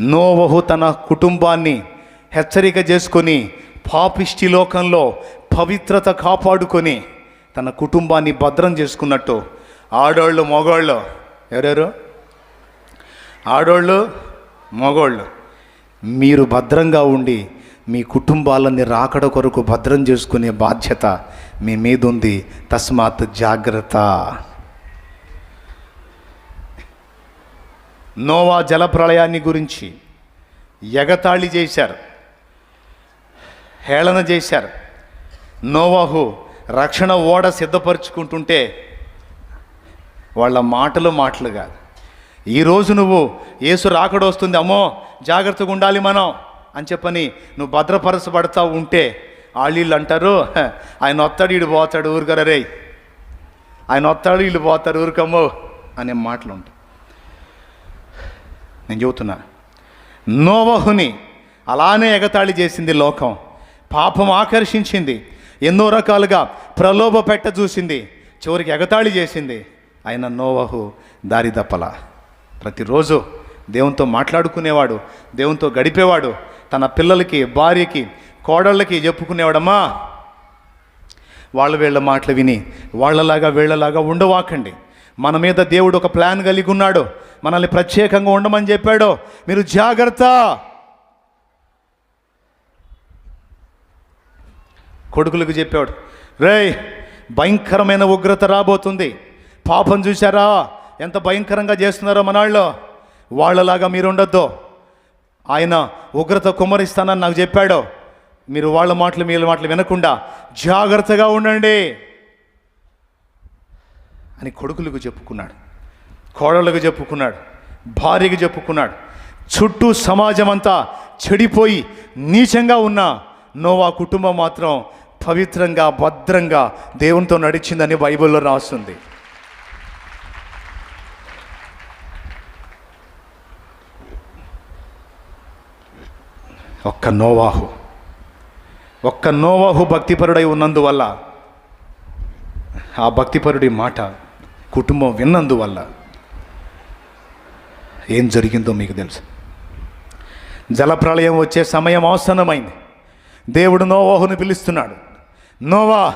నోవహు తన కుటుంబాన్ని హెచ్చరిక చేసుకొని పాపిష్టి లోకంలో పవిత్రత కాపాడుకొని తన కుటుంబాన్ని భద్రం చేసుకున్నట్టు. ఆడోళ్ళు మగోళ్ళు ఎవరెవరు? ఆడోళ్ళు మగోళ్ళు మీరు భద్రంగా ఉండి మీ కుటుంబాలని రాకడ కొరకు భద్రం చేసుకునే బాధ్యత మీ మీద ఉంది తస్మాత్ జాగ్రత్త. నోవా జలప్రళయాన్ని గురించి ఎగతాళి చేశారు. హేళన చేశారు. నోవాహు రక్షణ ఓడ సిద్ధపరుచుకుంటుంటే వాళ్ళ మాటలు మాటలు కాదు. ఈరోజు నువ్వు ఏసు రాకడొస్తుంది అమ్మో జాగ్రత్తగా ఉండాలి మనం అని చెప్పని నువ్వు భద్రపరచబడతా ఉంటే వాళ్ళీళ్ళు అంటారు ఆయన వస్తాడు వీడు పోతాడు ఊరుకరా రే ఆయన వస్తాడు వీళ్ళు పోతారు ఊరుకమ్మో అనే మాటలు ఉంటాయి. నేను చెబుతున్నా. నోవహుని అలానే ఎగతాళి చేసింది లోకం. పాపం ఆకర్షించింది. ఎన్నో రకాలుగా ప్రలోభ పెట్ట చూసింది. చివరికి ఎగతాళి చేసింది. ఆయన నోవహు దారి దప్పల ప్రతిరోజు దేవునితో మాట్లాడుకునేవాడు దేవునితో గడిపేవాడు తన పిల్లలకి భార్యకి కోడళ్ళకి చెప్పుకునేవాడమ్మా. వాళ్ళ వీళ్ళ మాటలు విని వాళ్ళలాగా వీళ్ళలాగా ఉండవాకండి. మన మీద దేవుడు ఒక ప్లాన్ కలిగి ఉన్నాడు. మనల్ని ప్రత్యేకంగా ఉండమని చెప్పాడు. మీరు జాగ్రత్త. కొడుకులకు చెప్పాడు రేయ్ భయంకరమైన ఉగ్రత రాబోతుంది. పాపం చూసారా ఎంత భయంకరంగా చేస్తున్నారో మనాళ్ళు వాళ్ళలాగా మీరు ఉండొద్దు ఆయన ఉగ్రత కుమరిస్తానని నాకు చెప్పాడు. మీరు వాళ్ళ మాటలు మీ మాటలు వినకుండా జాగ్రత్తగా ఉండండి. అని కొడుకులకు చెప్పుకున్నాడు. కోడళ్ళకు చెప్పుకున్నాడు. భార్యకు చెప్పుకున్నాడు. చుట్టూ సమాజం అంతా చెడిపోయి నీచంగా ఉన్న నోవా కుటుంబం మాత్రం పవిత్రంగా భద్రంగా దేవునితో నడిచిందని బైబిల్లో రాస్తుంది. ఒక్క నోవాహు ఒక్క నోవాహు భక్తిపరుడై ఉన్నందువల్ల ఆ భక్తిపరుడి మాట కుటుంబం విన్నందువల్ల ఏం జరిగిందో మీకు తెలుసు. జలప్రళయం వచ్చే సమయం అవసరమైంది. దేవుడు నోవాహును పిలుస్తున్నాడు. నోవా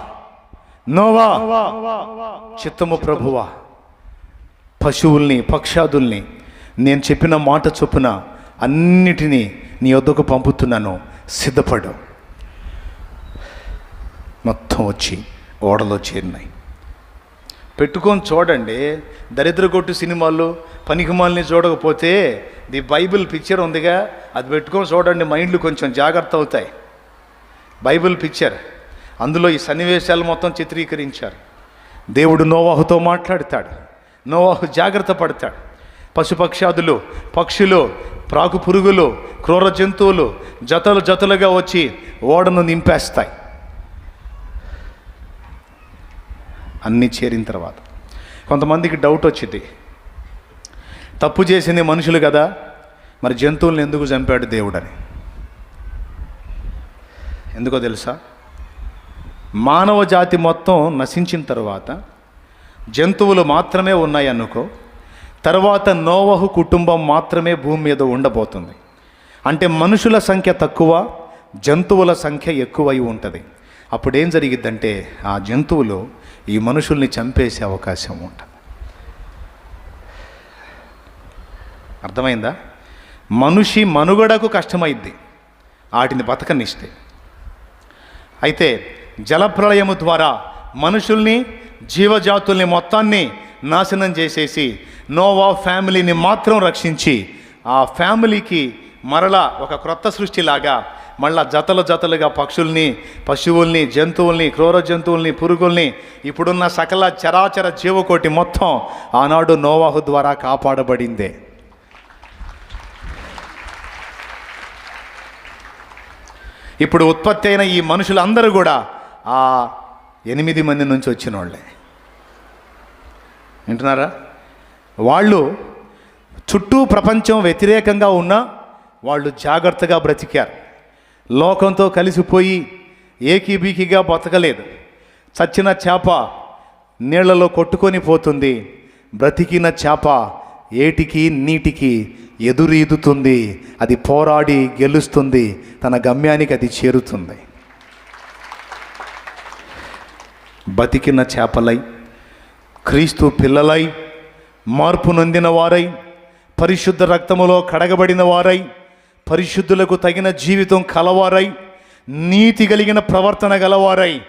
నోవా చిత్తము ప్రభువా పశువుల్ని పక్షాదుల్ని నేను చెప్పిన మాట చొప్పున అన్నిటినీ నీ వద్దకు పంపుతున్నాను. సిద్ధపడు. మొత్తం వచ్చి ఓడలో చేరినాయి. పెట్టుకొని చూడండి. దరిద్ర కొట్టు సినిమాలు పనికిమాలని చూడకపోతే ది బైబిల్ పిక్చర్ ఉందిగా. అది పెట్టుకొని చూడండి మైండ్లు కొంచెం జాగ్రత్త అవుతాయి. Bible picture. అందులో ఈ సన్నివేశాలు మొత్తం చిత్రీకరించారు. దేవుడు నోవాహుతో మాట్లాడతాడు. నోవాహు జాగ్రత్త పడతాడు. పశుపక్షాదులు పక్షులు ప్రాకు పురుగులు క్రూర జంతువులు జతలు జతలుగా వచ్చి ఓడను నింపేస్తాయి. అన్నీ చేరిన తర్వాత. కొంతమందికి డౌట్ వచ్చింది. తప్పు చేసింది మనుషులు కదా మరి జంతువులను ఎందుకు చంపాడు దేవుడని? ఎందుకో తెలుసా? మానవ జాతి మొత్తం నశించిన తర్వాత జంతువులు మాత్రమే ఉన్నాయి అనుకో తర్వాత నోవహు కుటుంబం మాత్రమే భూమి మీద ఉండబోతుంది. అంటే మనుషుల సంఖ్య తక్కువ జంతువుల సంఖ్య ఎక్కువై ఉంటుంది. అప్పుడేం జరిగిద్దంటే ఆ జంతువులు ఈ మనుషుల్ని చంపేసే అవకాశం ఉంటుంది అర్థమైందా? మనిషి మనుగడకు కష్టమైద్ది. వాటిని బతకనిస్తే. అయితే జలప్రళయము ద్వారా మనుషుల్ని జీవజాతుల్ని మొత్తాన్ని నాశనం చేసేసి నోవా ఫ్యామిలీని మాత్రం రక్షించి ఆ ఫ్యామిలీకి మరలా ఒక క్రొత్త సృష్టిలాగా మళ్ళా జతలు జతలుగా పక్షుల్ని పశువుల్ని జంతువుల్ని క్రూర జంతువుల్ని పురుగుల్ని ఇప్పుడున్న సకల చరాచర జీవకోటి మొత్తం ఆనాడు నోవాహు ద్వారా కాపాడబడిందే. ఇప్పుడు ఉత్పత్తి అయిన ఈ మనుషులందరూ కూడా ఆ ఎనిమిది మంది నుంచి వచ్చిన వాళ్ళే వింటున్నారా? వాళ్ళు చుట్టూ ప్రపంచం వ్యతిరేకంగా ఉన్నా వాళ్ళు జాగ్రత్తగా బ్రతికారు. లోకంతో కలిసిపోయి ఏకీబీకిగా బతకలేదు. చచ్చిన చేప నీళ్ళలో కొట్టుకొని పోతుంది. బ్రతికిన చేప ఏటికి నీటికి ఎదురీదుతుంది. అది పోరాడి గెలుస్తుంది. తన గమ్యానికి అది చేరుతుంది. బతికిన చేపలై క్రీస్తు పిల్లలై మార్పు నొందిన వారై పరిశుద్ధ రక్తములో కడగబడిన వారై పరిశుద్ధులకు తగిన జీవితం కలవారై నీతి కలిగిన ప్రవర్తన గలవారై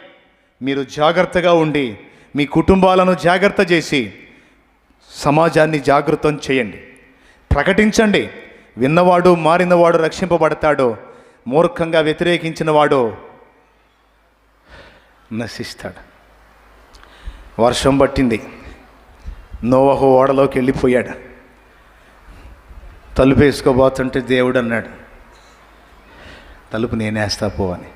మీరు జాగ్రత్తగా ఉండి మీ కుటుంబాలను జాగ్రత్త చేసి సమాజాన్ని జాగృతం చేయండి. ప్రకటించండి. విన్నవాడు మారినవాడు రక్షింపబడతాడు మూర్ఖంగా వ్యతిరేకించిన వాడు నశిస్తాడు. వర్షం పట్టింది. నోవహు ఓడలోకి వెళ్ళిపోయాడు. తలుపు వేసుకోబోతుంటే దేవుడు అన్నాడు తలుపు నేనేస్తా పో అని.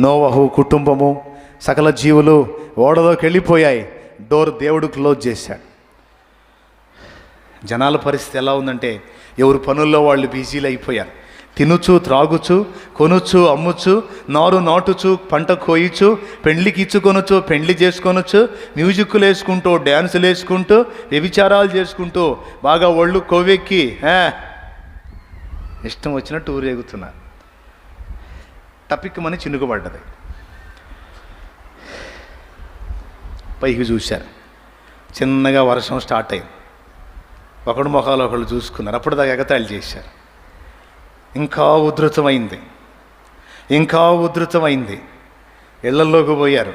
నోవహు కుటుంబము సకల జీవులు ఓడలోకి వెళ్ళిపోయాయి డోర్ దేవుడు క్లోజ్ చేశాడు. జనాల పరిస్థితి ఎలా ఉందంటే ఎవరు పనుల్లో వాళ్ళు బిజీలు అయిపోయారు తినుచు త్రాగుచు కొనుచు అమ్ముచు నారు నాటుచు పంట కోయిచు పెండ్లికి ఇచ్చుకొనుచు పెండ్లి చేసుకొనొచ్చు మ్యూజిక్లు వేసుకుంటూ డ్యాన్సులు వేసుకుంటూ వ్యభిచారాలు చేసుకుంటూ బాగా ఒళ్ళు కొవ్వెక్కి ఇష్టం వచ్చినట్టు టపిక్ మని చినుకుపడ్డది పైకి చూశారు. చిన్నగా వర్షం స్టార్ట్ అయింది. ఒకడు ముఖాలు ఒకళ్ళు చూసుకున్నారు. అప్పుడు దాకా ఎగతాళి చేశారు. ఇంకా ఉధృతమైంది. ఇంకా ఉధృతమైంది. ఇళ్ళలోకి పోయారు.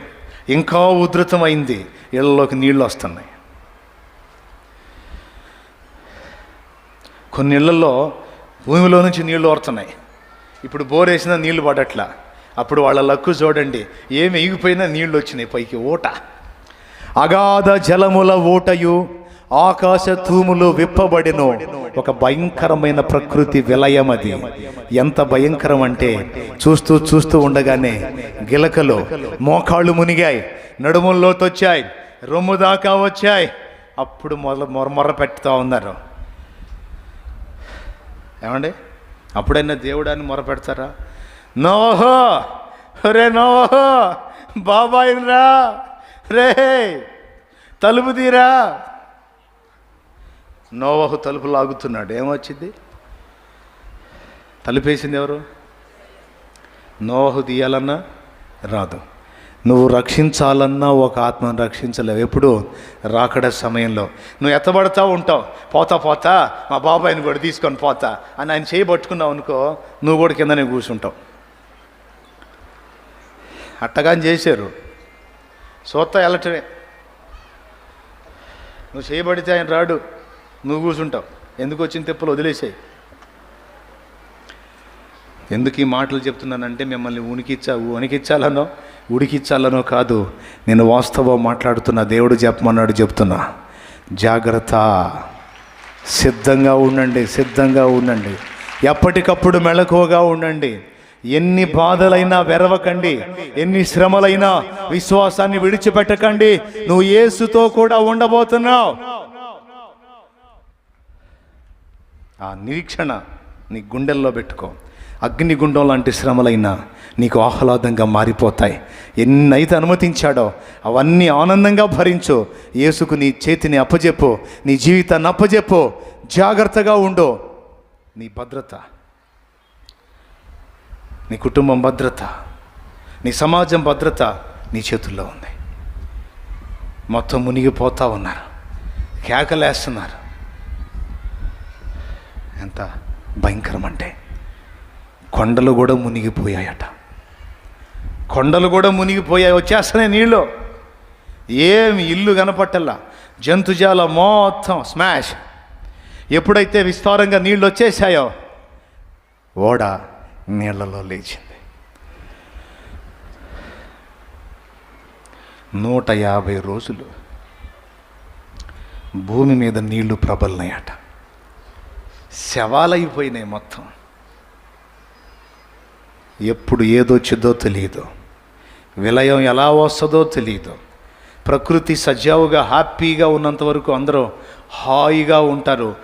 ఇంకా ఉధృతమైంది. ఇళ్ళలోకి నీళ్ళు వస్తున్నాయి. కొన్ని ఇళ్ళలో భూమిలో నుంచి నీళ్ళు ఓరుతున్నాయి ఇప్పుడు బోర్ వేసినా నీళ్ళు పడట్లా. అప్పుడు వాళ్ళ లక్కు చూడండి. ఏమి ఎగిపోయినా నీళ్ళు వచ్చినాయి పైకి ఓట అగాధ జలముల ఓటయు ఆకాశ తూములు విప్పబడిన. ఒక భయంకరమైన ప్రకృతి విలయం అది. ఎంత భయంకరం అంటే చూస్తూ చూస్తూ ఉండగానే గిలకలు మోకాళ్ళు మునిగాయి నడుముల్లో తొచ్చాయి రొమ్ము దాకా వచ్చాయి. అప్పుడు మొదలు మొర పెట్టుతూ ఉన్నారు. ఏమండి? అప్పుడైనా దేవుడాన్ని మొర పెడతారా? నోహో రే నోహో బాబాయ్ రా రే తలుపు తీరా! నోవహు తలుపు లాగుతున్నాడు. ఏమొచ్చింది? తలుపేసింది ఎవరు? నోవహు తీయాలన్నా రాదు. నువ్వు రక్షించాలన్నా ఒక ఆత్మను రక్షించలేవు. ఎప్పుడు? రాకడ సమయంలో. నువ్వు ఎత్తబడతా ఉంటావు. పోతా పోతా. మా బాబాయిని కూడా తీసుకొని పోతా అని ఆయన చేయబట్టుకున్నావు అనుకో నువ్వు కూడా కిందనే కూర్చుంటావు. అట్టగాని చేశారు. సోత్తా వెళ్ళటమే నువ్వు చేయబడితే ఆయన రాడు. నువ్వు కూర్చుంటావు. ఎందుకు వచ్చిన తెప్పలు వదిలేసాయి. ఎందుకు ఈ మాటలు చెప్తున్నానంటే మిమ్మల్ని ఉనికిచ్చా ఉనికిచ్చాలనో ఉడికిచ్చాలనో కాదు. నేను వాస్తవం మాట్లాడుతున్నా దేవుడు చెప్పమన్నాడు చెప్తున్నా. జాగ్రత్త. సిద్ధంగా ఉండండి సిద్ధంగా ఉండండి. ఎప్పటికప్పుడు మెళకువగా ఉండండి. ఎన్ని బాధలైనా వెరవకండి. ఎన్ని శ్రమలైనా విశ్వాసాన్ని విడిచిపెట్టకండి. నువ్వు ఏసుతో కూడా ఉండబోతున్నావు. ఆ నిరీక్షణ నీ గుండెల్లో పెట్టుకో. అగ్నిగుండం లాంటి శ్రమలైనా నీకు ఆహ్లాదంగా మారిపోతాయి. ఎన్నైతే అనుమతించాడో అవన్నీ ఆనందంగా భరించు. యేసుకు నీ చేతిని అప్పజెప్పు. నీ జీవితాన్ని అప్పజెప్పు. జాగ్రత్తగా ఉండు. నీ భద్రత. నీ కుటుంబం భద్రత. నీ సమాజం భద్రత నీ చేతుల్లో ఉంది. మొత్తం మునిగిపోతా ఉన్నారు. కేకలేస్తున్నారు. ఎంత భయంకరం అంటే కొండలు కూడా మునిగిపోయాయట. కొండలు కూడా మునిగిపోయాయి వచ్చేస్తున్నాయి నీళ్ళు ఏమి ఇల్లు కనపట్టల్లా. జంతుజాల మొత్తం స్మాష్. ఎప్పుడైతే విస్తారంగా నీళ్ళు వచ్చేసాయో ఓడ నీళ్ళలో లేచింది. నూట యాభై రోజులు భూమి మీద నీళ్ళు ప్రబలినాయట. శవాలైపోయినాయి మొత్తం. ఎప్పుడు ఏదొచ్చిందో తెలియదు విలయం ఎలా వస్తుందో తెలియదు ప్రకృతి సజావుగా హ్యాపీగా ఉన్నంత వరకు అందరూ హాయిగా ఉంటారు.